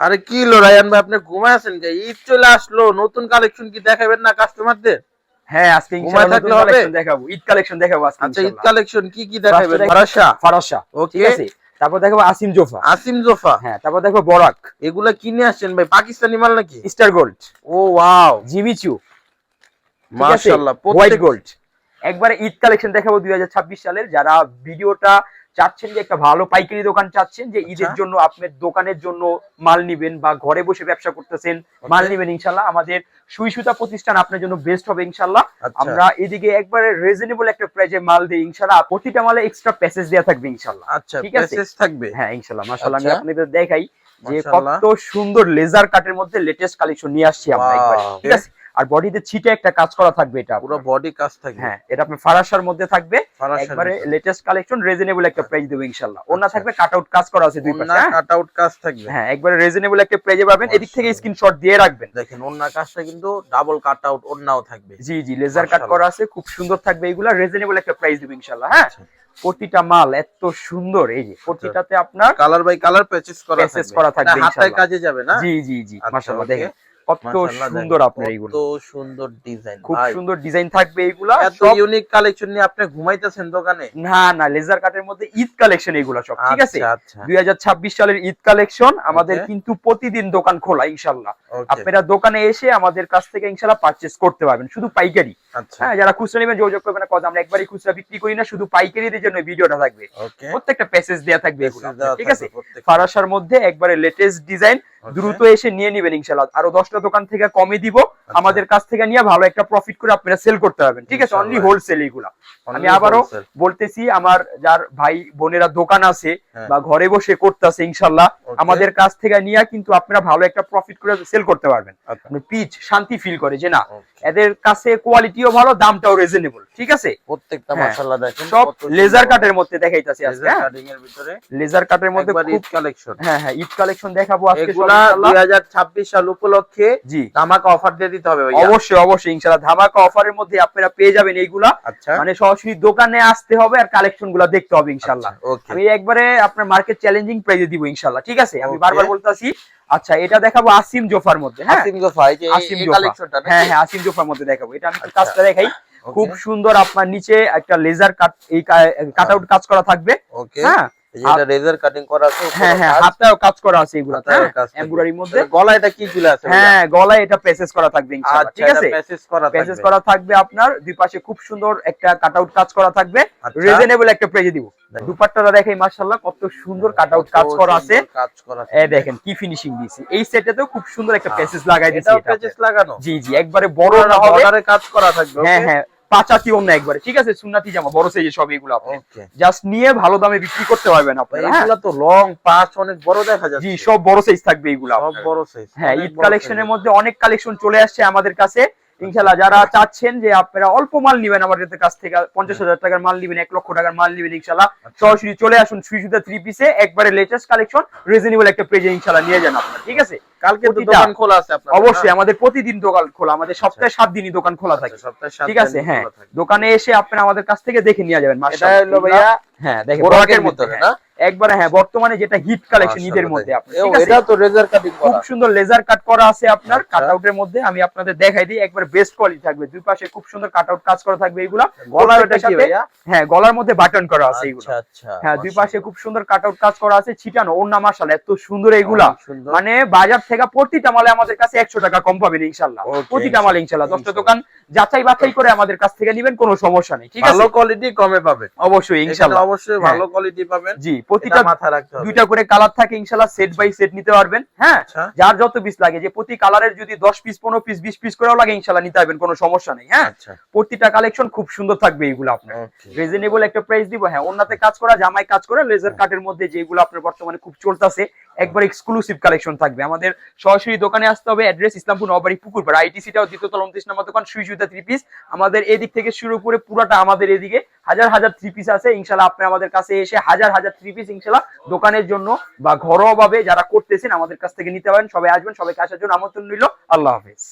আরে কি ভাই আপনি ঘুমায় আছেন কে? ঈদ চলে আসলো নতুন কালেকশন কি দেখাবেন না কাস্টমারদের হ্যাঁ আজকে ইনশাআল্লাহ নতুন কালেকশন দেখাবো ঈদ কালেকশন দেখাবো আজকে আচ্ছা ঈদ কালেকশন কি কি দেখাবেন? দেখ- ফরাসা? ঠিক ওকে আছে? তারপর দেখাবো আসিম জোফা। আসিম জোফা। হ্যাঁ তারপর দেখো বরাক। এগুলা কিনে আসছেন ভাই পাকিস্তানি মাল নাকি? Star gold. ও ওয়াও জিমিচু। মাশাআল্লাহ হোয়াইট গোল্ড। একবারে ঈদ কালেকশন দেখাবো দুই হাজার ছাব্বিশ সালের। যারা ভিডিওটা চাচ্ছেন যে একটা ভালো পাইকারি দোকান চাচ্ছেন যে ঈদের আচ্ছা। জন্য আপনার দোকানের জন্য মাল নিবেন বা ঘরে বসে ব্যবসা করতেছেন মাল নিবেন ইনশাল্লাহ। আমাদের সুই সুতা প্রতিষ্ঠান আপনার জন্য বেস্ট হবে ইনশাল্লাহ। আচ্ছা। আমরা এদিকে একবারে রিজনেবল একটা প্রাইজে মাল দিই ইনশাল্লাহ। প্রতিটা মালে এক্সট্রা প্যাসেজ দেওয়া থাকবে ইনশাল্লাহ। আচ্ছা ঠিক আছে। প্যাসেজ থাকবে? হ্যাঁ ইনশাল্লাহ। মাশাআল্লাহ আমি আচ্ছা। আপনাদের দেখাই যে কত সুন্দর লেজার কাটের মধ্যে লেটেস্ট কালেকশন নিয়ে আসছি আমরা. একবারে। ঠিক আছে? আর বডিতে ছিটে একটা কাজ করা থাকবে এটা পুরো বডি কাজ থাকবে। হ্যাঁ এটা আপনার ফারাসার মধ্যে থাকবে। একবারে লেটেস্ট কালেকশন রিজনেবল একটা প্রাইস দেবো ইনশাআল্লাহ। ওনা আচ্ছা। থাকবে কাট আউট কাজ করা আছে দুই পাশে হ্যাঁ? কাট আউট কাজ থাকবে। হ্যাঁ একবারে রিজনেবল একটা প্রাইজে পাবেন। এদিক থেকে স্ক্রিনশট দিয়ে রাখবেন। দেখেন অন্য কাজটা কিন্তু ডাবল কাট আউট অন্যও থাকবে। জি জি লেজার কাট করা আছে খুব সুন্দর থাকবে এগুলা। রিজনেবল একটা প্রাইস দেবো ইনশাআল্লাহ হ্যাঁ? আচ্ছা। প্রতিটা মাল এত সুন্দর এই যে প্রতিটাতে আপনার কালার বাই কালার প্যাচেস করা থাকবে। করা থাকবে ইনশাআল্লাহ। কাজে যাবে না? জি জি জি আচ্ছা, মাশাআল্লাহ দেখেন। কত সুন্দর আপনার এইগুলো। কত সুন্দর ডিজাইন খুব সুন্দর ডিজাইন থাকবে এইগুলা এত ইউনিক কালেকশন নিয়ে আপনি ঘুমাইতেছেন দোকানে? না না লেজার কাটের মধ্যে ঈদ কালেকশন সব ঠিক আছে? আচ্ছা দুই সালের ঈদ কালেকশন আমাদের কিন্তু প্রতিদিন দোকান খোলা ইনশাল্লাহ আপনারা দোকানে এসে আমাদের কাছ থেকে ইনশাল্লাহ পারচেজ করতে পারবেন শুধু পাইকারি। আচ্ছা। হ্যাঁ যারা খুচরা নেবেন যোগাযোগ করবেন কথা আমরা একবারই খুচরা বিক্রি করি না শুধু পাইকারিদের জন্য ভিডিওটা থাকবে। প্রত্যেকটা প্যাসেজ দেয়া থাকবে এগুলো। ঠিক আছে। ফারাসার মধ্যে একবারে লেটেস্ট ডিজাইন. দ্রুত এসে নিয়ে নিবেন ইনশাল্লাহ আরও দশটা দোকান থেকে কমে দিব আচ্ছা। আমাদের কাছ থেকে নিয়ে ভালো একটা প্রফিট করে আপনারা সেল করতে পারবেন। ঠিক আছে? অনলি হোলসেল এগুলা আমি আবারও বলতেছি আমার যার ভাই বোনেরা দোকান আছে হ্যাঁ। বা ঘরে বসে করতেছে ইনশাল্লাহ আমাদের কাছ থেকে নিয়ে কিন্তু আপনারা ভালো একটা প্রফিট করে সেল করতে পারবেন। আচ্ছা। পিচ শান্তি ফিল করে যে না এদের কাছে কোয়ালিটিও ভালো দামটাও রিজনেবল ঠিক আছে? প্রত্যেকটা হ্যাঁ। মাশাআল্লাহ দেখেন সব লেজার কাটের মধ্যে দেখাইতাছি আজকে লেজার হ্যাঁ? কাটিং এর ভিতরে লেজার কাটের মধ্যে খুব কালেকশন হ্যাঁ হ্যাঁ ঈদ কালেকশন দেখাবো আজকে সব এগুলা 2026 সাল উপলক্ষে জি। ধামাকা অফার দিয়ে দিতে হবে অবশ্যই অবশ্যই ইনশাআল্লাহ। ধামাকা অফারের মধ্যে আপনারা পেয়ে যাবেন এইগুলা। আচ্ছা। মানে সরাসরি দোকানে আসতে হবে আর কালেকশনগুলা দেখতে হবে ইনশাআল্লাহ। আমি একবারে আপনার মার্কেট চ্যালেঞ্জিং প্রাইজে দিব ইনশাআল্লাহ। ঠিক আছে? আমি. বারবার বলতাছি। আচ্ছা এটা দেখাবো আসিম জোফার মধ্যে হ্যাঁ? আসিম গোফা এই যে আসিম কালেকশনটা হ্যাঁ হ্যাঁ আসিম জোফার মধ্যে দেখাবো। এটা আমি আচ্ছা। কাজটা দেখাই। খুব সুন্দর আপনার নিচে একটা লেজার কাট এই কাট আউট কাজ করা থাকবে। ওকে হ্যাঁ? এই যে এটা রেজার কাটিং করা আছে হ্যাঁ হ্যাঁ হাতটাও কাজ করা আছে এগুলো হাতায়ও কাজ থাকবে। এমব্রয়ডারির মধ্যে। এর এটা কি ঝুলে আছে হ্যাঁ গলায় এটা প্যাসেজ করা থাকবে ইনশাআল্লাহ আচ্ছা ঠিক আছে? প্যাসেজ করা প্যাসেজ থাকবে করা থাকবে আপনার দুই পাশে খুব সুন্দর একটা কাট আউট কাজ করা থাকবে। আচ্ছা। রিজনেবল একটা দিব। দেখেন। দুপাট্টাটা দেখাই মাশাআল্লাহ কত সুন্দর কাট আউট কাজ করা আছে। কাজ করা এই দেখেন কি ফিনিশিং দিয়েছি। এই সেটেতেও খুব সুন্দর একটা প্যাসেজ লাগাই দিয়েছি এটা। প্যাচেস লাগানো? জি জি একবারে বড় না হবে। কাজ করা থাকবে হ্যাঁ হ্যাঁ। পাঁচাতি অন্য একবারে। ঠিক আছে সুন্নাতি জামা বড় সাইজে সব এগুলো আপনি। জাস্ট নিয়ে ভালো দামে বিক্রি করতে পারবেন আপনারা হ্যাঁ? এগুলা তো লং পাঁচ অনেক বড় দেখা যাচ্ছে। জি সব বড় সাইজ থাকবে এগুলো সব বড় সাইজ হ্যাঁ ঈদ কালেকশনের মধ্যে অনেক কালেকশন চলে আসছে আমাদের কাছে। ইনশাল্লাহ যারা চাচ্ছেন যে আপনারা অল্প মাল নিবেন আমাদের কাছ থেকে পঞ্চাশ হাজার টাকার মাল নিবেন এক লক্ষ টাকার মাল নিবেন ইনশাল্লাহ আচ্ছা। সরাসরি চলে আসুন সুই সুতা থ্রি পিসে একবারে লেটেস্ট কালেকশন রিজনেবল একটা প্রেজে ইনশাল্লাহ নিয়ে যান আপনারা ঠিক আছে কালকে দোকান খোলা আছে আপনার অবশ্যই আমাদের প্রতিদিন দোকান খোলা আমাদের সপ্তাহে সাত দিনই দোকান খোলা থাকে সপ্তাহে ঠিক আছে হ্যাঁ দোকানে এসে আপনারা আমাদের কাছ থেকে দেখে নিয়ে যাবেন। ভাইয়া হ্যাঁ দেখেন মধ্যে হ্যাঁ। একবারে হ্যাঁ বর্তমানে যেটা হিট কালেকশন ঈদের মধ্যে এটা তো রেজার কাটিং খুব সুন্দর লেজার কাট করা আছে আপনার আচ্ছা। কাট মধ্যে। আমি আপনাদের দেখাই দিই একবার বেস্ট কোয়ালিটি থাকবে। দুই পাশে খুব সুন্দর কাট আউট কাজ করা থাকবে এগুলা গলার সাথে- হ্যাঁ গলার মধ্যে বাটন করা আছে এগুলো আচ্ছা আচ্ছা হ্যাঁ দুই পাশে খুব সুন্দর কাট আউট কাজ করা আছে ছিটানো ওর নাম মাসাল এত সুন্দর এগুলা মানে বাজার থেকে প্রতিটা মালে আমাদের কাছে একশো টাকা কম পাবেন ইনশাল্লাহ প্রতিটা মালে ইনশাল্লাহ দশটা দোকান যাচাই বাছাই করে আমাদের কাছ থেকে নিবেন কোনো সমস্যা নেই ঠিক আছে? ভালো কোয়ালিটি কমে পাবেন। অবশ্যই ইনশাআল্লাহ। ইনশাল্লাহ অবশ্যই হ্যাঁ। ভালো কোয়ালিটি পাবেন। জি প্রতিটা মাথায় রাখতে হবে। দুইটা করে কালার থাকে সেট বাই সেট নিতে পারবেন। হ্যাঁ? আচ্ছা। যার যত পিস লাগে যে প্রতি কালারের যদি দশ পিস পনেরো পিস বিশ পিস করেও লাগে নিতে পারবেন কোনো সমস্যা নেই। হ্যাঁ? আচ্ছা। প্রতিটা কালেকশন খুব সুন্দর থাকবে এগুলো আপনার। রিজনেবল একটা প্রাইস দিব হ্যাঁ। কাজ করা জামাই কাজ করা লেজার কাটের মধ্যে যেগুলো আপনার বর্তমানে খুব চলতেছে একবার এক্সক্লুসিভ কালেকশন থাকবে। আমাদের সরাসরি দোকানে আসতে হবে অ্যাড্রেস ইসলামপুর নবাড়ি পুকুরপাড় আইটিসিটাও দ্বিতীয় তলা উনত্রিশ নম্বর দোকান সুই সুতা থ্রি পিস আমাদের এদিক থেকে শুরু করে পুরাটা আমাদের এদিকে হাজার হাজার থ্রি পিস আছে। ইনশাল্লাহ আপনি আমাদের কাছে এসে হাজার হাজার থ্রি পিস ইনশাল্লাহ দোকানের জন্য বা ঘরোয়া ভাবে যারা করতেছেন আমাদের কাছ থেকে নিতে পারেন, সবাই আসবেন, সবাইকে আসার জন্য আমন্ত্রণ রইল। আল্লাহ হাফেজ।